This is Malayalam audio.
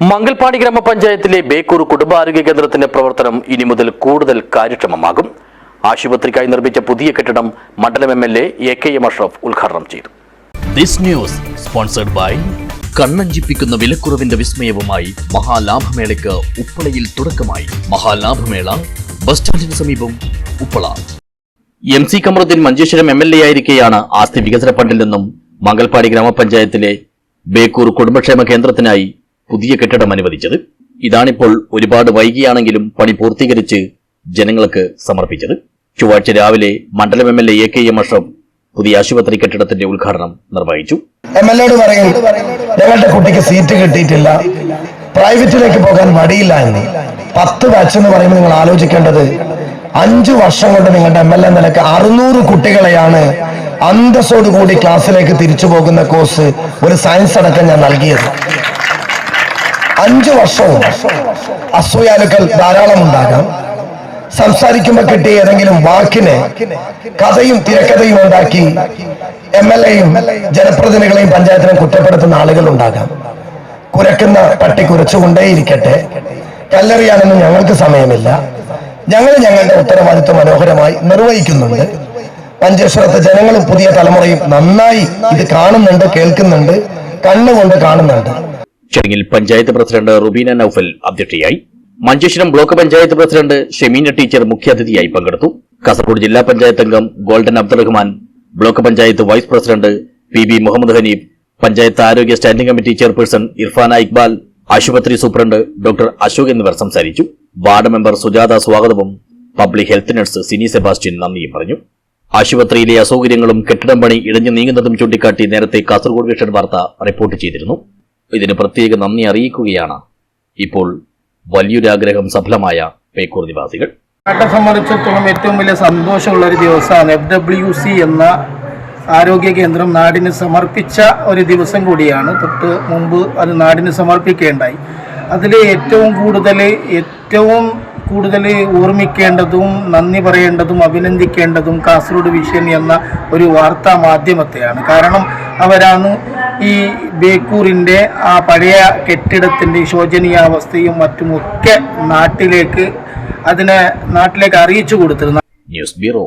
മംഗൽപാടി ഗ്രാമപഞ്ചായത്തിലെ ബേക്കൂർ കുടുംബാരോഗ്യ കേന്ദ്രത്തിന്റെ പ്രവർത്തനം ഇനി മുതൽ കൂടുതൽ കാര്യക്ഷമമാകും. ആശുപത്രിക്കായി നിർമ്മിച്ച പുതിയ കെട്ടിടം മണ്ഡലം M L A A K M Ashraf ഉദ്ഘാടനം ചെയ്തു. ദിസ് ന്യൂസ് സ്പോൺസർഡ് ബൈ കണ്ണഞ്ചിപ്പിക്കുന്ന വിലക്കുറവിന്റെ വിസ്മയവുമായി മഹാലാഭമേളയ്ക്ക് ഉപ്പളയിൽ തുടക്കമായി. മഹാലാഭമേള ബസ് സ്റ്റാൻഡിന് സമീപം Uppala. M C Kamaruddin Manjeshwaram M L A ആയിരിക്കെയാണ് ആസ്തി വികസന ഫണ്ടിൽ നിന്നും മംഗൽപാടി ഗ്രാമപഞ്ചായത്തിലെ ബേക്കൂർ കുടുംബക്ഷേമ കേന്ദ്രത്തിനായി പുതിയ കെട്ടിടം അനുവദിച്ചത്. ഇതാണിപ്പോൾ ഒരുപാട് വൈകിയാണെങ്കിലും പണി പൂർത്തീകരിച്ച് ജനങ്ങൾക്ക് സമർപ്പിച്ചത്. ചൊവ്വാഴ്ച രാവിലെ മണ്ഡലം M L A K M Ashraf പുതിയ ആശുപത്രി കെട്ടിടത്തിന്റെ ഉദ്ഘാടനം നിർവഹിച്ചു. എം എൽ എയോട് പറയും ഞങ്ങളുടെ കുട്ടിക്ക് സീറ്റ് കിട്ടിയിട്ടില്ല. പ്രൈവറ്റിലേക്ക് പോകാൻ മടിയില്ല എന്ന്. പത്ത് ബാച്ച് എന്ന് പറയുമ്പോൾ നിങ്ങൾ ആലോചിക്കേണ്ടത് അഞ്ചു വർഷം കൊണ്ട് നിങ്ങളുടെ എം എൽ എ നിലയ്ക്ക് അറുന്നൂറ് കുട്ടികളെയാണ് അന്തസ്സോടുകൂടി ക്ലാസ്സിലേക്ക് തിരിച്ചു പോകുന്ന കോഴ്സ് ഒരു സയൻസ് അടക്കം ഞാൻ നൽകിയത്. അഞ്ചു വർഷവും അസൂയാലുക്കൾ ധാരാളം ഉണ്ടാകാം. സംസാരിക്കുമ്പോൾ കിട്ടിയ ഏതെങ്കിലും വാക്കിനെ കഥയും തിരക്കഥയും ഉണ്ടാക്കി എം എൽ എയും ജനപ്രതിനിധികളെയും പഞ്ചായത്തിനും കുറ്റപ്പെടുത്തുന്ന ആളുകൾ ഉണ്ടാകാം. കുരക്കുന്ന പട്ടി കുരച്ചുകൊണ്ടേയിരിക്കട്ടെ. കല്ലെറിയാനൊന്നും ഞങ്ങൾക്ക് സമയമില്ല. ഞങ്ങൾ ഞങ്ങളുടെ ഉത്തരവാദിത്വം മനോഹരമായി നിർവഹിക്കുന്നുണ്ട്. മഞ്ചേശ്വരത്തെ ജനങ്ങളും പുതിയ തലമുറയും നന്നായി ഇത് കാണുന്നുണ്ട് കേൾക്കുന്നുണ്ട് കണ്ണുകൊണ്ട് കാണുന്നുണ്ട്. ചടങ്ങിൽ പഞ്ചായത്ത് പ്രസിഡന്റ് റുബീന നൌഫൽ അധ്യക്ഷയായി. Manjeshwaram block panchayat president Shemeena teacher മുഖ്യാതിഥിയായി പങ്കെടുത്തു. കാസർഗോഡ് ജില്ലാ പഞ്ചായത്ത് അംഗം golden Abdurahman block panchayat vice president P B Muhammad Haneef panchayat ആരോഗ്യ standing committee chairperson Irfana Iqbal ആശുപത്രി സൂപ്രണ്ട് ഡോക്ടർ അശോക് എന്നിവർ സംസാരിച്ചു. വാർഡ് മെമ്പർ സുജാത സ്വാഗതവും public health nurse Sini Sebastian നന്ദിയും പറഞ്ഞു. ആശുപത്രിയിലെ അസൗകര്യങ്ങളും കെട്ടിടം പണി ഇഴഞ്ഞു നീങ്ങുന്നതും ചൂണ്ടിക്കാട്ടി നേരത്തെ കാസർഗോഡ് വിഷൻ വാർത്ത റിപ്പോർട്ട് ചെയ്തിരുന്നു. ഇതിന് പ്രത്യേക നന്ദി അറിയിക്കുകയാണ്. ഇപ്പോൾ വലിയൊരാഗ്രഹം സഫലമായ പേക്കൂർ നിവാസികൾ. നാട്ടെ സംബന്ധിച്ചിടത്തോളം ഏറ്റവും വലിയ സന്തോഷമുള്ള ഒരു ദിവസമാണ് എഫ് ഡബ്ല്യു സി എന്ന ആരോഗ്യ കേന്ദ്രം നാടിന് സമർപ്പിച്ച ഒരു ദിവസം കൂടിയാണ്. തൊട്ട് മുമ്പ് അത് നാടിന് സമർപ്പിക്കേണ്ടായി. അതിൽ ഏറ്റവും കൂടുതൽ ഏറ്റവും കൂടുതൽ ഓർമ്മിക്കേണ്ടതും നന്ദി പറയേണ്ടതും അഭിനന്ദിക്കേണ്ടതും കാസർഗോഡ് വിഷൻ എന്ന ഒരു വാർത്താ മാധ്യമത്തെയാണ്. കാരണം അവരാണ് ഈ ബേക്കൂറിന്റെ ആ പഴയ കെട്ടിടത്തിന്റെ ശോചനീയാവസ്ഥയും മറ്റുമൊക്കെ നാട്ടിലേക്ക് അതിനെ നാട്ടിലേക്ക് അറിയിച്ചു കൊടുത്തിരുന്ന. News bureau